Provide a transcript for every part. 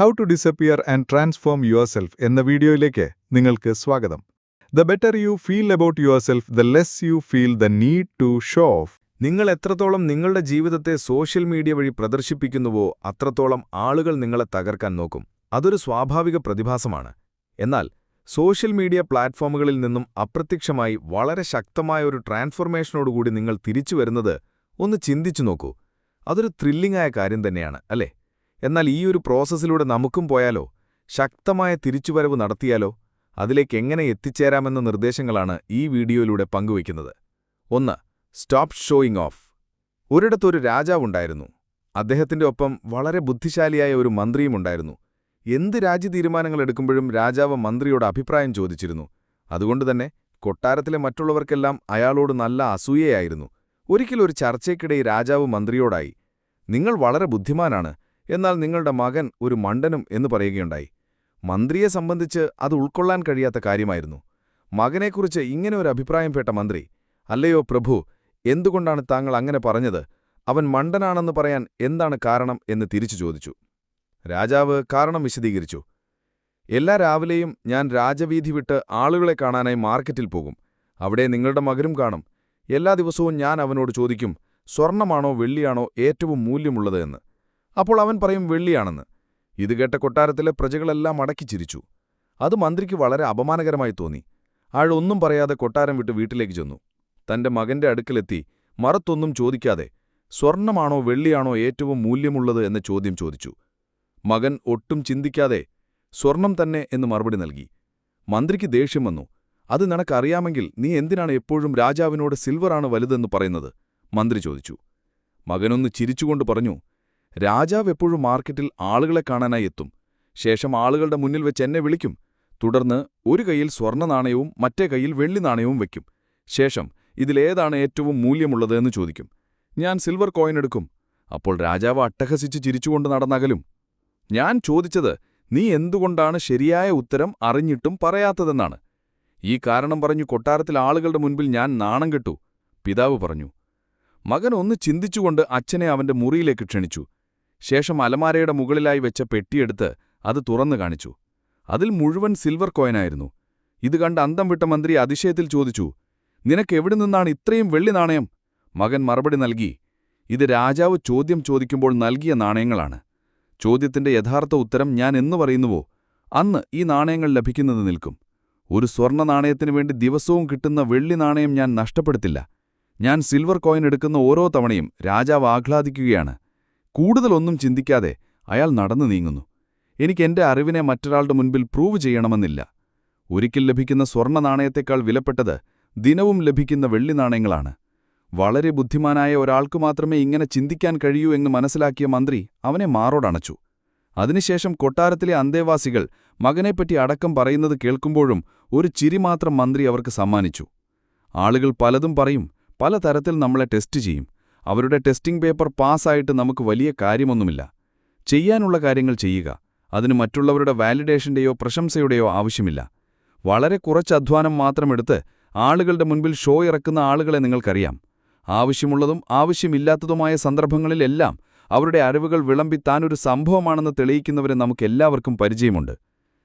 How to disappear and transform yourself എന്ന വീഡിയോയിലേക്ക് നിങ്ങൾക്ക് സ്വാഗതം. The better you feel about yourself the less you feel the need to show off നിങ്ങൾ എത്രത്തോളം നിങ്ങളുടെ ജീവിതത്തെ സോഷ്യൽ മീഡിയ വഴി പ്രദർശിപ്പിക്കുന്നുവോ അത്രത്തോളം ആളുകൾ നിങ്ങളെ തകർക്കാൻ നോക്കും. അതൊരു സ്വാഭാവിക പ്രതിഭാസമാണ്. എന്നാൽ സോഷ്യൽ മീഡിയ പ്ലാറ്റ്ഫോമുകളിൽ നിന്നും അപ്രത്യക്ഷമായി വളരെ ശക്തമായ ഒരു ട്രാൻസ്ഫോർമേഷനോടുകൂടി നിങ്ങൾ തിരിച്ചു വരുന്നത് ഒന്ന് ചിന്തിച്ചു നോക്കൂ. അതൊരു ത്രില്ലിംഗായ കാര്യം തന്നെയാണ് അല്ലേ? എന്നാൽ ഈ ഒരു പ്രോസസ്സിലൂടെ നമുക്കും പോയാലോ? ശക്തമായ തിരിച്ചുവരവ് നടത്തിയാലോ? അതിലേക്ക് എങ്ങനെ എത്തിച്ചേരാമെന്ന നിർദ്ദേശങ്ങളാണ് ഈ വീഡിയോയിലൂടെ പങ്കുവയ്ക്കുന്നത്. ഒന്ന് സ്റ്റോപ്പ് ഷോയിങ് ഓഫ്. ഒരിടത്തൊരു രാജാവുണ്ടായിരുന്നു അദ്ദേഹത്തിന്റെ ഒപ്പം വളരെ ബുദ്ധിശാലിയായ ഒരു മന്ത്രിയുമുണ്ടായിരുന്നു എന്ത് രാജ്യ തീരുമാനങ്ങൾ എടുക്കുമ്പോഴും രാജാവ് മന്ത്രിയോട് അഭിപ്രായം ചോദിച്ചിരുന്നു. അതുകൊണ്ടുതന്നെ കൊട്ടാരത്തിലെ മറ്റുള്ളവർക്കെല്ലാം അയാളോട് നല്ല അസൂയയായിരുന്നു. ഒരിക്കൽ ഒരു ചർച്ചയ്ക്കിടെ രാജാവ് മന്ത്രിയോടായി നിങ്ങൾ വളരെ ബുദ്ധിമാനാണ്. എന്നാൽ നിങ്ങളുടെ മകൻ ഒരു മണ്ടനും എന്ന് പറയുകയുണ്ടായി. മന്ത്രിയെ സംബന്ധിച്ച് അത് ഉൾക്കൊള്ളാൻ കഴിയാത്ത കാര്യമായിരുന്നു. മകനെക്കുറിച്ച് ഇങ്ങനെ ഒരു അഭിപ്രായം പേട്ട മന്ത്രി അല്ലയോ പ്രഭു എന്തുകൊണ്ടാണ് താങ്കൾ അങ്ങനെ പറഞ്ഞത്? അവൻ മണ്ടനാണെന്ന് പറയാൻ എന്താണ് കാരണം? എന്ന് തിരിച്ചു ചോദിച്ചു. രാജാവ് കാരണം വിശദീകരിച്ചു. എല്ലാ രാവിലെയും ഞാൻ രാജവീധി വിട്ട് ആളുകളെ കാണാനായി മാർക്കറ്റിൽ പോകും. അവിടെ നിങ്ങളുടെ മകനും കാണും. എല്ലാ ദിവസവും ഞാൻ അവനോട് ചോദിക്കും സ്വർണമാണോ വെള്ളിയാണോ ഏറ്റവും മൂല്യമുള്ളത് എന്ന്. അപ്പോൾ അവൻ പറയും വെള്ളിയാണെന്ന്. ഇത് കേട്ട കൊട്ടാരത്തിലെ പ്രജകളെല്ലാം അടക്കി ചിരിച്ചു. അത് മന്ത്രിക്ക് വളരെ അപമാനകരമായി തോന്നി. ആഴൊന്നും പറയാതെ കൊട്ടാരം വിട്ട് വീട്ടിലേക്ക് ചെന്നു. തന്റെ മകന്റെ അടുക്കലെത്തി മറത്തൊന്നും ചോദിക്കാതെ സ്വർണമാണോ വെള്ളിയാണോ ഏറ്റവും മൂല്യമുള്ളത്? എന്ന ചോദ്യം ചോദിച്ചു. മകൻ ഒട്ടും ചിന്തിക്കാതെ സ്വർണം തന്നെ എന്ന് മറുപടി നൽകി. മന്ത്രിക്ക് ദേഷ്യം വന്നു. അത് നിനക്കറിയാമെങ്കിൽ നീ എന്തിനാണ് എപ്പോഴും രാജാവിനോട് സിൽവറാണ് വലുതെന്ന് പറയുന്നത്? മന്ത്രി ചോദിച്ചു. മകനൊന്ന് ചിരിച്ചുകൊണ്ട് പറഞ്ഞു രാജാവ് എപ്പോഴും മാർക്കറ്റിൽ ആളുകളെ കാണാനായി എത്തും. ശേഷം ആളുകളുടെ മുന്നിൽ വെച്ച് എന്നെ വിളിക്കും. തുടർന്ന് ഒരു കൈയിൽ സ്വർണ നാണയവും മറ്റേ കൈയിൽ വെള്ളി നാണയവും വയ്ക്കും ശേഷം ഇതിലേതാണ് ഏറ്റവും മൂല്യമുള്ളത് എന്ന് ചോദിക്കും. ഞാൻ സിൽവർ കോയിൻ എടുക്കും. അപ്പോൾ രാജാവ് അട്ടഹസിച്ച് ചിരിച്ചുകൊണ്ട് നടന്നകലും. ഞാൻ ചോദിച്ചത് നീ എന്തുകൊണ്ടാണ് ശരിയായ ഉത്തരം അറിഞ്ഞിട്ടും പറയാത്തതെന്നാണ്? ഈ കാരണം പറഞ്ഞു കൊട്ടാരത്തിൽ ആളുകളുടെ മുൻപിൽ ഞാൻ നാണം കെട്ടു. പിതാവ് പറഞ്ഞു മകൻ ഒന്ന് ചിന്തിച്ചുകൊണ്ട് അച്ഛനെ അവന്റെ മുറിയിലേക്ക് ക്ഷണിച്ചു. ശേഷം അലമാരയുടെ മുകളിലായി വെച്ച പെട്ടിയെടുത്ത് അത് തുറന്നു കാണിച്ചു. അതിൽ മുഴുവൻ സിൽവർ കോയിനായിരുന്നു. ഇത് കണ്ട് അന്തം വിട്ട മന്ത്രി അതിശയത്തിൽ ചോദിച്ചു നിനക്കെവിടെ നിന്നാണ് ഇത്രയും വെള്ളി നാണയം? മകൻ മറുപടി നൽകി ഇത് രാജാവ് ചോദ്യം ചോദിക്കുമ്പോൾ നൽകിയ നാണയങ്ങളാണ്. ചോദ്യത്തിന്റെ യഥാർത്ഥ ഉത്തരം ഞാൻ എന്നു പറയുന്നുവോ? അന്ന് ഈ നാണയങ്ങൾ ലഭിക്കുന്നത് നിൽക്കും. ഒരു സ്വർണ നാണയത്തിനു വേണ്ടി ദിവസവും കിട്ടുന്ന വെള്ളി നാണയം ഞാൻ നഷ്ടപ്പെടുത്തില്ല. ഞാൻ സിൽവർ കോയിൻ എടുക്കുന്ന ഓരോ തവണയും രാജാവ് ആഹ്ലാദിക്കുകയാണ്. കൂടുതലൊന്നും ചിന്തിക്കാതെ അയാൾ നടന്നു നീങ്ങുന്നു. എനിക്ക് എന്റെ അറിവിനെ മറ്റൊരാളുടെ മുൻപിൽ പ്രൂവ് ചെയ്യണമെന്നില്ല. ഒരിക്കൽ ലഭിക്കുന്ന സ്വർണ നാണയത്തേക്കാൾ വിലപ്പെട്ടത് ദിനവും ലഭിക്കുന്ന വെള്ളി നാണയങ്ങളാണ്. വളരെ ബുദ്ധിമാനായ ഒരാൾക്കു മാത്രമേ ഇങ്ങനെ ചിന്തിക്കാൻ കഴിയൂ എന്ന് മനസ്സിലാക്കിയ മന്ത്രി അവനെ മാറോടണച്ചു അതിനുശേഷം കൊട്ടാരത്തിലെ അന്തേവാസികൾ മകനെപ്പറ്റി അടക്കം പറയുന്നത് കേൾക്കുമ്പോഴും ഒരു ചിരി മാത്രം മന്ത്രി അവർക്ക് സമ്മാനിച്ചു. ആളുകൾ പലതും പറയും പലതരത്തിൽ നമ്മളെ ടെസ്റ്റ് ചെയ്യും. അവരുടെ ടെസ്റ്റിംഗ് പേപ്പർ പാസ്സായിട്ട് നമുക്ക് വലിയ കാര്യമൊന്നുമില്ല. ചെയ്യാനുള്ള കാര്യങ്ങൾ ചെയ്യുക അതിന് മറ്റുള്ളവരുടെ വാലിഡേഷന്റെയോ പ്രശംസയുടെയോ ആവശ്യമില്ല. വളരെ കുറച്ച് അധ്വാനം മാത്രമെടുത്ത് ആളുകളുടെ മുൻപിൽ ഷോ ഇറക്കുന്ന ആളുകളെ നിങ്ങൾക്കറിയാം. ആവശ്യമുള്ളതും ആവശ്യമില്ലാത്തതുമായ സന്ദർഭങ്ങളിലെല്ലാം അവരുടെ അറിവുകൾ വിളമ്പി താനൊരു സംഭവമാണെന്ന് തെളിയിക്കുന്നവരെ നമുക്കെല്ലാവർക്കും പരിചയമുണ്ട്.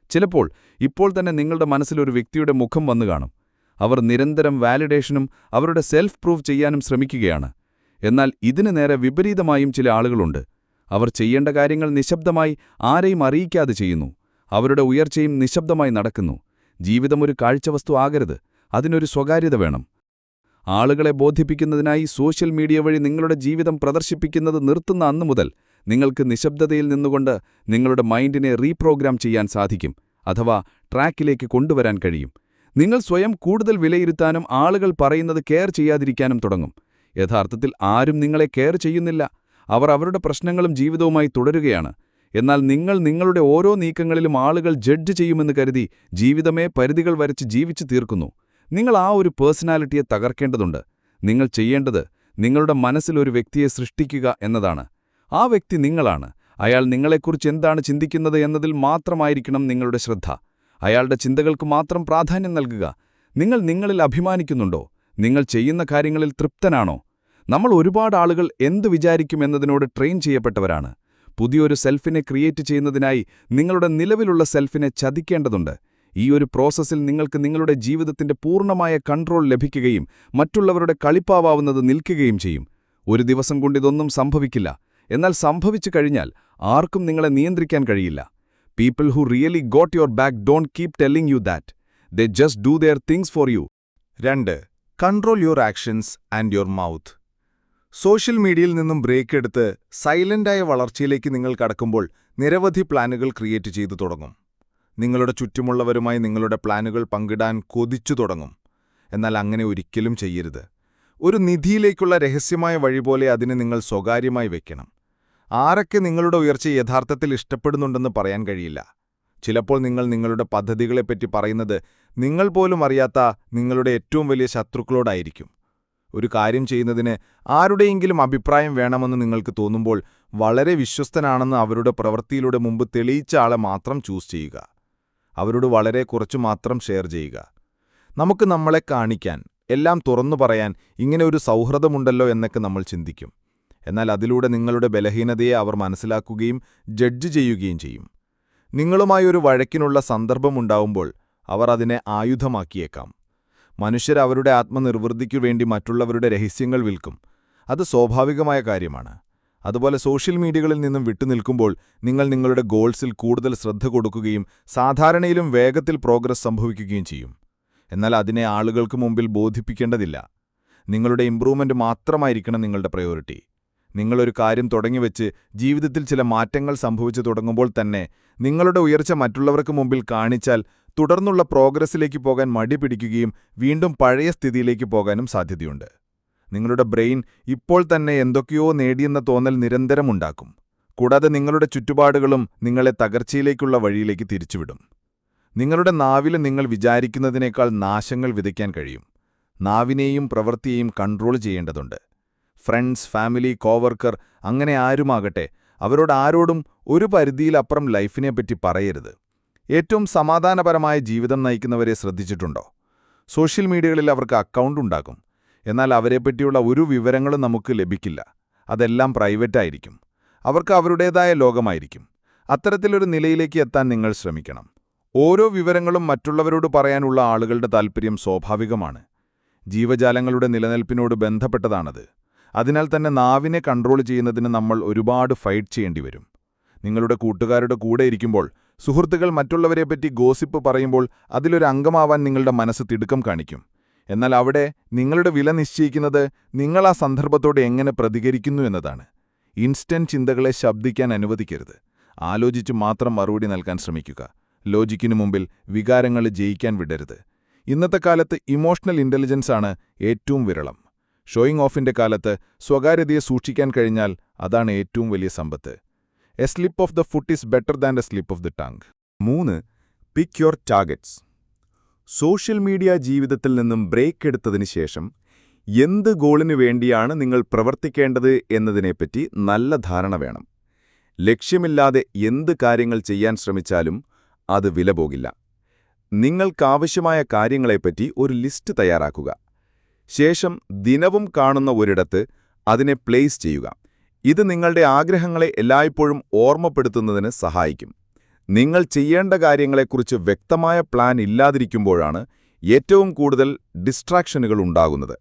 ചിലപ്പോൾ ഇപ്പോൾ തന്നെ നിങ്ങളുടെ മനസ്സിലൊരു വ്യക്തിയുടെ മുഖം വന്നു കാണും. അവർ നിരന്തരം വാലിഡേഷനും അവരുടെ സെൽഫ് പ്രൂവ് ചെയ്യാനും ശ്രമിക്കുകയാണ്. എന്നാൽ ഇതിനു നേരെ വിപരീതമായും ചില ആളുകളുണ്ട്. അവർ ചെയ്യേണ്ട കാര്യങ്ങൾ നിശബ്ദമായി ആരെയും അറിയിക്കാതെ ചെയ്യുന്നു. അവരുടെ ഉയർച്ചയും നിശബ്ദമായി നടക്കുന്നു. ജീവിതം ഒരു കാഴ്ചവസ്തു ആകരുത്. അതിനൊരു സ്വകാര്യത വേണം. ആളുകളെ ബോധിപ്പിക്കുന്നതിനായി സോഷ്യൽ മീഡിയ വഴി നിങ്ങളുടെ ജീവിതം പ്രദർശിപ്പിക്കുന്നത് നിർത്തുന്ന അന്നു മുതൽ നിങ്ങൾക്ക് നിശബ്ദതയിൽ നിന്നുകൊണ്ട് നിങ്ങളുടെ മൈൻഡിനെ റീപ്രോഗ്രാം ചെയ്യാൻ സാധിക്കും അഥവാ ട്രാക്കിലേക്ക് കൊണ്ടുവരാൻ കഴിയും. നിങ്ങൾ സ്വയം കൂടുതൽ വിലയിരുത്താനും ആളുകൾ പറയുന്നത് കെയർ ചെയ്യാതിരിക്കാനും തുടങ്ങും. യഥാർത്ഥത്തിൽ ആരും നിങ്ങളെ കെയർ ചെയ്യുന്നില്ല. അവർ അവരുടെ പ്രശ്നങ്ങളും ജീവിതവുമായി തുടരുകയാണ്. എന്നാൽ നിങ്ങൾ നിങ്ങളുടെ ഓരോ നീക്കങ്ങളിലും ആളുകൾ ജഡ്ജ് ചെയ്യുമെന്ന് കരുതി ജീവിതമേ പരിധികൾ വരച്ച് ജീവിച്ചു തീർക്കുന്നു. നിങ്ങൾ ആ ഒരു പേഴ്സണാലിറ്റിയെ തകർക്കേണ്ടതുണ്ട്. നിങ്ങൾ ചെയ്യേണ്ടത് നിങ്ങളുടെ മനസ്സിൽ ഒരു വ്യക്തിയെ സൃഷ്ടിക്കുക എന്നതാണ്. ആ വ്യക്തി നിങ്ങളാണ്. അയാൾ നിങ്ങളെക്കുറിച്ച് എന്താണ് ചിന്തിക്കുന്നത് എന്നതിൽ മാത്രമായിരിക്കണം നിങ്ങളുടെ ശ്രദ്ധ. അയാളുടെ ചിന്തകൾക്ക് മാത്രം പ്രാധാന്യം നൽകുക. നിങ്ങൾ നിങ്ങളിൽ അഭിമാനിക്കുന്നുണ്ടോ? നിങ്ങൾ ചെയ്യുന്ന കാര്യങ്ങളിൽ തൃപ്തനാണോ? നമ്മൾ ഒരുപാട് ആളുകൾ എന്തു വിചാരിക്കുമെന്നതിനോട് ട്രെയിൻ ചെയ്യപ്പെട്ടവരാണ്. പുതിയൊരു സെൽഫിനെ ക്രിയേറ്റ് ചെയ്യുന്നതിനായി നിങ്ങളുടെ നിലവിലുള്ള സെൽഫിനെ ചതിക്കേണ്ടതുണ്ട്. ഈ ഒരു പ്രോസസ്സിൽ നിങ്ങൾക്ക് നിങ്ങളുടെ ജീവിതത്തിന്റെ പൂർണമായ കൺട്രോൾ ലഭിക്കുകയും മറ്റുള്ളവരുടെ കളിപ്പാവാവുന്നത് നിൽക്കുകയും ചെയ്യും. ഒരു ദിവസം കൊണ്ടിതൊന്നും സംഭവിക്കില്ല. എന്നാൽ സംഭവിച്ചു കഴിഞ്ഞാൽ ആർക്കും നിങ്ങളെ നിയന്ത്രിക്കാൻ കഴിയില്ല. People who really got your back don't keep telling you that they just do their things for you രണ്ട്. Control your actions and your mouth social മീഡിയയിൽ നിന്നും ബ്രേക്ക് എടുത്ത് സൈലന്റായ വളർച്ചയിലേക്ക് നിങ്ങൾ കടക്കുമ്പോൾ നിരവധി പ്ലാനുകൾ ക്രിയേറ്റ് ചെയ്തു തുടങ്ങും. നിങ്ങളുടെ ചുറ്റുമുള്ളവരുമായി നിങ്ങളുടെ പ്ലാനുകൾ പങ്കിടാൻ കൊതിച്ചു തുടങ്ങും. എന്നാൽ അങ്ങനെ ഒരിക്കലും ചെയ്യരുത്. ഒരു നിധിയിലേക്കുള്ള രഹസ്യമായ വഴി പോലെ അതിനെ നിങ്ങൾ സ്വകാര്യമായി വയ്ക്കണം ആരൊക്കെ നിങ്ങളുടെ ഉയർച്ച യഥാർത്ഥത്തിൽ ഇഷ്ടപ്പെടുന്നുണ്ടെന്ന് പറയാൻ കഴിയില്ല. ചിലപ്പോൾ നിങ്ങൾ നിങ്ങളുടെ പദ്ധതികളെപ്പറ്റി പറയുന്നത് നിങ്ങൾ പോലും അറിയാത്ത നിങ്ങളുടെ ഏറ്റവും വലിയ ശത്രുക്കളോടായിരിക്കും. ഒരു കാര്യം ചെയ്യുന്നതിന് ആരുടെയെങ്കിലും അഭിപ്രായം വേണമെന്ന് നിങ്ങൾക്ക് തോന്നുമ്പോൾ വളരെ വിശ്വസ്തനാണെന്ന് അവരുടെ പ്രവൃത്തിയിലൂടെ മുമ്പ് തെളിയിച്ച ആളെ മാത്രം ചൂസ് ചെയ്യുക. അവരോട് വളരെ കുറച്ചു മാത്രം ഷെയർ ചെയ്യുക. നമുക്ക് നമ്മളെ കാണിക്കാൻ എല്ലാം തുറന്നു പറയാൻ ഇങ്ങനെ ഒരു സൗഹൃദമുണ്ടല്ലോ എന്നൊക്കെ നമ്മൾ ചിന്തിക്കും. എന്നാൽ അതിലൂടെ നിങ്ങളുടെ ബലഹീനതയെ അവർ മനസ്സിലാക്കുകയും ജഡ്ജ് ചെയ്യുകയും ചെയ്യും. നിങ്ങളുമായി ഒരു വഴക്കിനുള്ള സന്ദർഭമുണ്ടാവുമ്പോൾ അവർ അതിനെ ആയുധമാക്കിയേക്കാം. മനുഷ്യർ അവരുടെ ആത്മനിർവൃത്തിക്കു വേണ്ടി മറ്റുള്ളവരുടെ രഹസ്യങ്ങൾ വിൽക്കും. അത് സ്വാഭാവികമായ കാര്യമാണ്. അതുപോലെ സോഷ്യൽ മീഡിയകളിൽ നിന്നും വിട്ടുനിൽക്കുമ്പോൾ നിങ്ങൾ നിങ്ങളുടെ ഗോൾസിൽ കൂടുതൽ ശ്രദ്ധ കൊടുക്കുകയും സാധാരണയിലും വേഗത്തിൽ പ്രോഗ്രസ് സംഭവിക്കുകയും ചെയ്യും. എന്നാൽ അതിനെ ആളുകൾക്ക് മുമ്പിൽ ബോധിപ്പിക്കേണ്ടതില്ല. നിങ്ങളുടെ ഇംപ്രൂവ്മെന്റ് മാത്രമായിരിക്കണം നിങ്ങളുടെ പ്രയോറിറ്റി. നിങ്ങളൊരു കാര്യം തുടങ്ങിവെച്ച് ജീവിതത്തിൽ ചില മാറ്റങ്ങൾ സംഭവിച്ചു തുടങ്ങുമ്പോൾ തന്നെ നിങ്ങളുടെ ഉയർച്ച മറ്റുള്ളവർക്ക് മുമ്പിൽ കാണിച്ചാൽ തുടർന്നുള്ള പ്രോഗ്രസ്സിലേക്ക് പോകാൻ മടി പിടിക്കുകയും വീണ്ടും പഴയ സ്ഥിതിയിലേക്ക് പോകാനും സാധ്യതയുണ്ട്. നിങ്ങളുടെ ബ്രെയിൻ ഇപ്പോൾ തന്നെ എന്തൊക്കെയോ നേടിയെന്ന തോന്നൽ നിരന്തരമുണ്ടാക്കും കൂടാതെ നിങ്ങളുടെ ചുറ്റുപാടുകളും നിങ്ങളെ തകർച്ചയിലേക്കുള്ള വഴിയിലേക്ക് തിരിച്ചുവിടും. നിങ്ങളുടെ നാവിൽ നിങ്ങൾ വിചാരിക്കുന്നതിനേക്കാൾ നാശങ്ങൾ വിതയ്ക്കാൻ കഴിയും. നാവിനെയും പ്രവൃത്തിയെയും കൺട്രോൾ ചെയ്യേണ്ടതുണ്ട്. ഫ്രണ്ട്സ് ഫാമിലി കോവർക്കർ അങ്ങനെ ആരുമാകട്ടെ അവരോട് ആരോടും ഒരു പരിധിയിലപ്പുറം ലൈഫിനെപ്പറ്റി പറയരുത്. ഏറ്റവും സമാധാനപരമായ ജീവിതം നയിക്കുന്നവരെ ശ്രദ്ധിച്ചിട്ടുണ്ടോ? സോഷ്യൽ മീഡിയകളിൽ അവർക്ക് അക്കൗണ്ട് ഉണ്ടാകും. എന്നാൽ അവരെപ്പറ്റിയുള്ള ഒരു വിവരങ്ങളും നമുക്ക് ലഭിക്കില്ല. അതെല്ലാം പ്രൈവറ്റായിരിക്കും അവർക്ക് അവരുടേതായ ലോകമായിരിക്കും. അത്തരത്തിലൊരു നിലയിലേക്ക് എത്താൻ നിങ്ങൾ ശ്രമിക്കണം. ഓരോ വിവരങ്ങളും മറ്റുള്ളവരോട് പറയാനുള്ള ആളുകളുടെ താൽപ്പര്യം സ്വാഭാവികമാണ്. ജീവജാലങ്ങളുടെ നിലനിൽപ്പിനോട് ബന്ധപ്പെട്ടതാണത്. അതിനാൽ തന്നെ നാവിനെ കൺട്രോൾ ചെയ്യുന്നതിന് നമ്മൾ ഒരുപാട് ഫൈറ്റ് ചെയ്യേണ്ടി വരും. നിങ്ങളുടെ കൂട്ടുകാരുടെ കൂടെ ഇരിക്കുമ്പോൾ സുഹൃത്തുക്കൾ മറ്റുള്ളവരെപ്പറ്റി ഗോസിപ്പ് പറയുമ്പോൾ അതിലൊരു അംഗമാവാൻ നിങ്ങളുടെ മനസ്സ് തിടുക്കം കാണിക്കും. എന്നാൽ അവിടെ നിങ്ങളുടെ വില നിശ്ചയിക്കുന്നത് നിങ്ങൾ ആ സന്ദർഭത്തോട് എങ്ങനെ പ്രതികരിക്കുന്നു എന്നതാണ്. ഇൻസ്റ്റന്റ് ചിന്തകളെ ശബ്ദിക്കാൻ അനുവദിക്കരുത്. ആലോചിച്ച് മാത്രം മറുപടി നൽകാൻ ശ്രമിക്കുക. ലോജിക്കിനു മുമ്പിൽ വികാരങ്ങൾ ജയിക്കാൻ വിടരുത്. ഇന്നത്തെ കാലത്ത് ഇമോഷണൽ ഇന്റലിജൻസാണ് ഏറ്റവും വിരളം. ഷോയിങ് ഓഫിന്റെ കാലത്ത് സ്വകാര്യതയെ സൂക്ഷിക്കാൻ കഴിഞ്ഞാൽ അതാണ് ഏറ്റവും വലിയ സമ്പത്ത്. A slip of the foot is better than a slip of the tongue. മൂന്ന് pick your targets. Social media ജീവിതത്തിൽ നിന്നും ബ്രേക്ക് എടുത്തതിന് ശേഷം എന്ത് ഗോളിനു വേണ്ടിയാണ് നിങ്ങൾ പ്രവർത്തിക്കേണ്ടത് എന്നതിനെപ്പറ്റി നല്ല ധാരണ വേണം. ലക്ഷ്യമില്ലാതെ എന്ത് കാര്യങ്ങൾ ചെയ്യാൻ ശ്രമിച്ചാലും അത് വില പോകില്ല നിങ്ങൾക്കാവശ്യമായ കാര്യങ്ങളെപ്പറ്റി ഒരു ലിസ്റ്റ് തയ്യാറാക്കുക. ശേഷം ദിനവും കാണുന്ന ഒരിടത്ത് അതിനെ പ്ലേസ് ചെയ്യുക. ഇത് നിങ്ങളുടെ ആഗ്രഹങ്ങളെ എല്ലായ്പ്പോഴും ഓർമ്മപ്പെടുത്തുന്നതിന് സഹായിക്കും. നിങ്ങൾ ചെയ്യേണ്ട കാര്യങ്ങളെക്കുറിച്ച് വ്യക്തമായ പ്ലാൻ ഇല്ലാതിരിക്കുമ്പോഴാണ് ഏറ്റവും കൂടുതൽ ഡിസ്ട്രാക്ഷനുകൾ ഉണ്ടാകുന്നത്.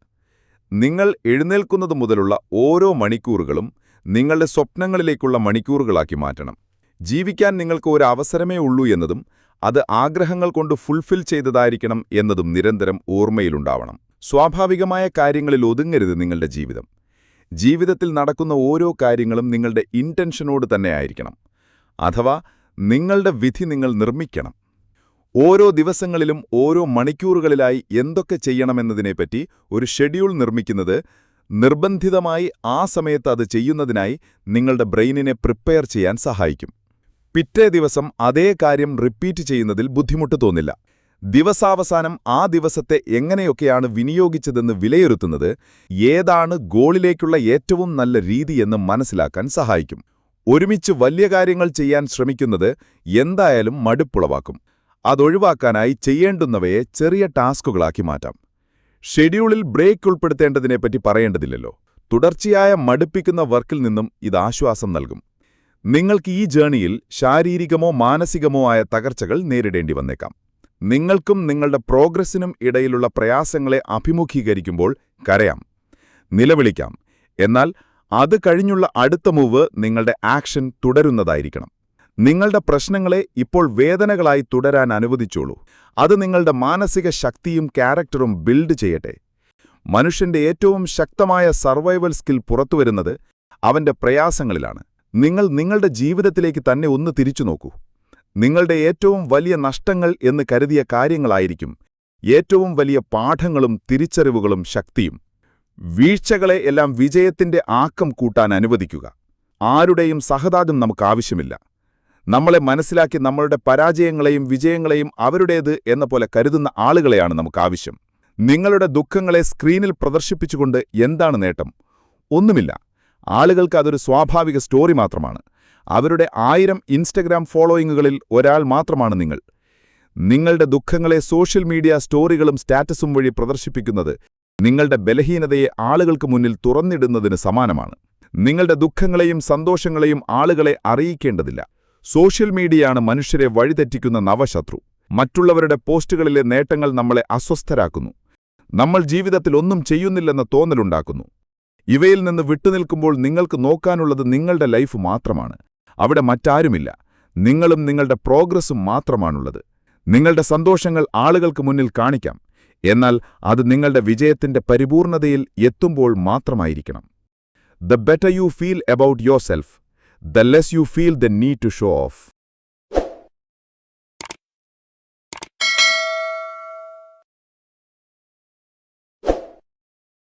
നിങ്ങൾ എഴുന്നേൽക്കുന്നത് മുതലുള്ള ഓരോ മണിക്കൂറുകളും നിങ്ങളുടെ സ്വപ്നങ്ങളിലേക്കുള്ള മണിക്കൂറുകളാക്കി മാറ്റണം. ജീവിക്കാൻ നിങ്ങൾക്ക് ഒരു അവസരമേ ഉള്ളൂ എന്നതും അത് ആഗ്രഹങ്ങൾ കൊണ്ട് ഫുൾഫിൽ ചെയ്തതായിരിക്കണം എന്നതും നിരന്തരം ഓർമ്മയിലുണ്ടാവണം. സ്വാഭാവികമായ കാര്യങ്ങളിൽ ഒതുങ്ങരുത് നിങ്ങളുടെ ജീവിതം. ജീവിതത്തിൽ നടക്കുന്ന ഓരോ കാര്യങ്ങളും നിങ്ങളുടെ ഇന്റൻഷനോട് തന്നെ ആയിരിക്കണം. അഥവാ നിങ്ങളുടെ വിധി നിങ്ങൾ നിർമ്മിക്കണം. ഓരോ ദിവസങ്ങളിലും ഓരോ മണിക്കൂറുകളിലായി എന്തൊക്കെ ചെയ്യണമെന്നതിനെപ്പറ്റി ഒരു ഷെഡ്യൂൾ നിർമ്മിക്കുന്നത് നിർബന്ധിതമായി ആ സമയത്ത് അത് ചെയ്യുന്നതിനായി നിങ്ങളുടെ ബ്രെയിനിനെ പ്രിപ്പയർ ചെയ്യാൻ സഹായിക്കും. പിറ്റേ ദിവസം അതേ കാര്യം റിപ്പീറ്റ് ചെയ്യുന്നതിൽ ബുദ്ധിമുട്ട് തോന്നില്ല. ദിവസാവസാനം ആ ദിവസത്തെ എങ്ങനെയൊക്കെയാണ് വിനിയോഗിച്ചതെന്ന് വിലയിരുത്തുന്നത് ഏതാണ് ഗോളിലേക്കുള്ള ഏറ്റവും നല്ല രീതിയെന്ന് മനസ്സിലാക്കാൻ സഹായിക്കും. ഒരുമിച്ച് വലിയ കാര്യങ്ങൾ ചെയ്യാൻ ശ്രമിക്കുന്നത് എന്തായാലും മടുപ്പുളവാക്കും. അതൊഴിവാക്കാനായി ചെയ്യേണ്ടുന്നവയെ ചെറിയ ടാസ്കുകളാക്കി മാറ്റാം. ഷെഡ്യൂളിൽ ബ്രേക്ക് ഉൾപ്പെടുത്തേണ്ടതിനെപ്പറ്റി പറയേണ്ടതില്ലല്ലോ. തുടർച്ചയായ മടുപ്പിക്കുന്ന വർക്കിൽ നിന്നും ഇത് ആശ്വാസം നൽകും. നിങ്ങൾക്ക് ഈ ജേണിയിൽ ശാരീരികമോ മാനസികമോ ആയ തകർച്ചകൾ നേരിടേണ്ടി വന്നേക്കാം. നിങ്ങൾക്കും നിങ്ങളുടെ പ്രോഗ്രസ്സിനും ഇടയിലുള്ള പ്രയാസങ്ങളെ അഭിമുഖീകരിക്കുമ്പോൾ കരയാം. നിലവിളിക്കാം. എന്നാൽ അത് കഴിഞ്ഞുള്ള അടുത്ത മൂവ് നിങ്ങളുടെ ആക്ഷൻ തുടരുന്നതായിരിക്കണം. നിങ്ങളുടെ പ്രശ്നങ്ങളെ ഇപ്പോൾ വേദനകളായി തുടരാൻ അനുവദിച്ചോളൂ. അത് നിങ്ങളുടെ മാനസിക ശക്തിയും ക്യാരക്ടറും ബിൽഡ് ചെയ്യട്ടെ. മനുഷ്യന്റെ ഏറ്റവും ശക്തമായ സർവൈവൽ സ്കിൽ പുറത്തുവരുന്നത് അവന്റെ പ്രയാസങ്ങളിലാണ്. നിങ്ങൾ നിങ്ങളുടെ ജീവിതത്തിലേക്ക് തന്നെ ഒന്ന് തിരിച്ചു നോക്കൂ. നിങ്ങളുടെ ഏറ്റവും വലിയ നഷ്ടങ്ങൾ എന്ന് കരുതിയ കാര്യങ്ങളായിരിക്കും ഏറ്റവും വലിയ പാഠങ്ങളും തിരിച്ചറിവുകളും ശക്തിയും. വീഴ്ചകളെ എല്ലാം വിജയത്തിന്റെ ആക്കം കൂട്ടാൻ അനുവദിക്കുക. ആരുടെയും സഹതാഗം നമുക്ക് ആവശ്യമില്ല. നമ്മളെ മനസ്സിലാക്കി നമ്മളുടെ പരാജയങ്ങളെയും വിജയങ്ങളെയും അവരുടേത് എന്ന പോലെ കരുതുന്ന ആളുകളെയാണ് നമുക്ക് ആവശ്യം. നിങ്ങളുടെ ദുഃഖങ്ങളെ സ്ക്രീനിൽ പ്രദർശിപ്പിച്ചുകൊണ്ട് എന്താണ് നേട്ടം? ഒന്നുമില്ല. ആളുകൾക്ക് അതൊരു സ്വാഭാവിക സ്റ്റോറി മാത്രമാണ്. അവരുടെ ആയിരം ഇൻസ്റ്റഗ്രാം ഫോളോയിങ്ങുകളിൽ ഒരാൾ മാത്രമാണ് നിങ്ങൾ. നിങ്ങളുടെ ദുഃഖങ്ങളെ സോഷ്യൽ മീഡിയ സ്റ്റോറികളും സ്റ്റാറ്റസും വഴി പ്രദർശിപ്പിക്കുന്നത് നിങ്ങളുടെ ബലഹീനതയെ ആളുകൾക്ക് മുന്നിൽ തുറന്നിടുന്നതിന് സമാനമാണ്. നിങ്ങളുടെ ദുഃഖങ്ങളെയും സന്തോഷങ്ങളെയും ആളുകളെ അറിയിക്കേണ്ടതില്ല. സോഷ്യൽ മീഡിയയാണ് മനുഷ്യരെ വഴിതെറ്റിക്കുന്ന നവശത്രു. മറ്റുള്ളവരുടെ പോസ്റ്റുകളിലെ നേട്ടങ്ങൾ നമ്മളെ അസ്വസ്ഥരാക്കുന്നു. നമ്മൾ ജീവിതത്തിൽ ഒന്നും ചെയ്യുന്നില്ലെന്ന തോന്നലുണ്ടാക്കുന്നു. ഇവയിൽ നിന്ന് വിട്ടുനിൽക്കുമ്പോൾ നിങ്ങൾക്ക് നോക്കാനുള്ളത് നിങ്ങളുടെ ലൈഫ് മാത്രമാണ്. അവിടെ മറ്റാരുമില്ല. നിങ്ങളും നിങ്ങളുടെ പ്രോഗ്രസ്സും മാത്രമാണുള്ളത്. നിങ്ങളുടെ സന്തോഷങ്ങൾ ആളുകൾക്ക് മുന്നിൽ കാണിക്കാം. എന്നാൽ അത് നിങ്ങളുടെ വിജയത്തിന്റെ പരിപൂർണതയിൽ എത്തുമ്പോൾ മാത്രമായിരിക്കണം. The better you feel about yourself the less you feel the need to show off.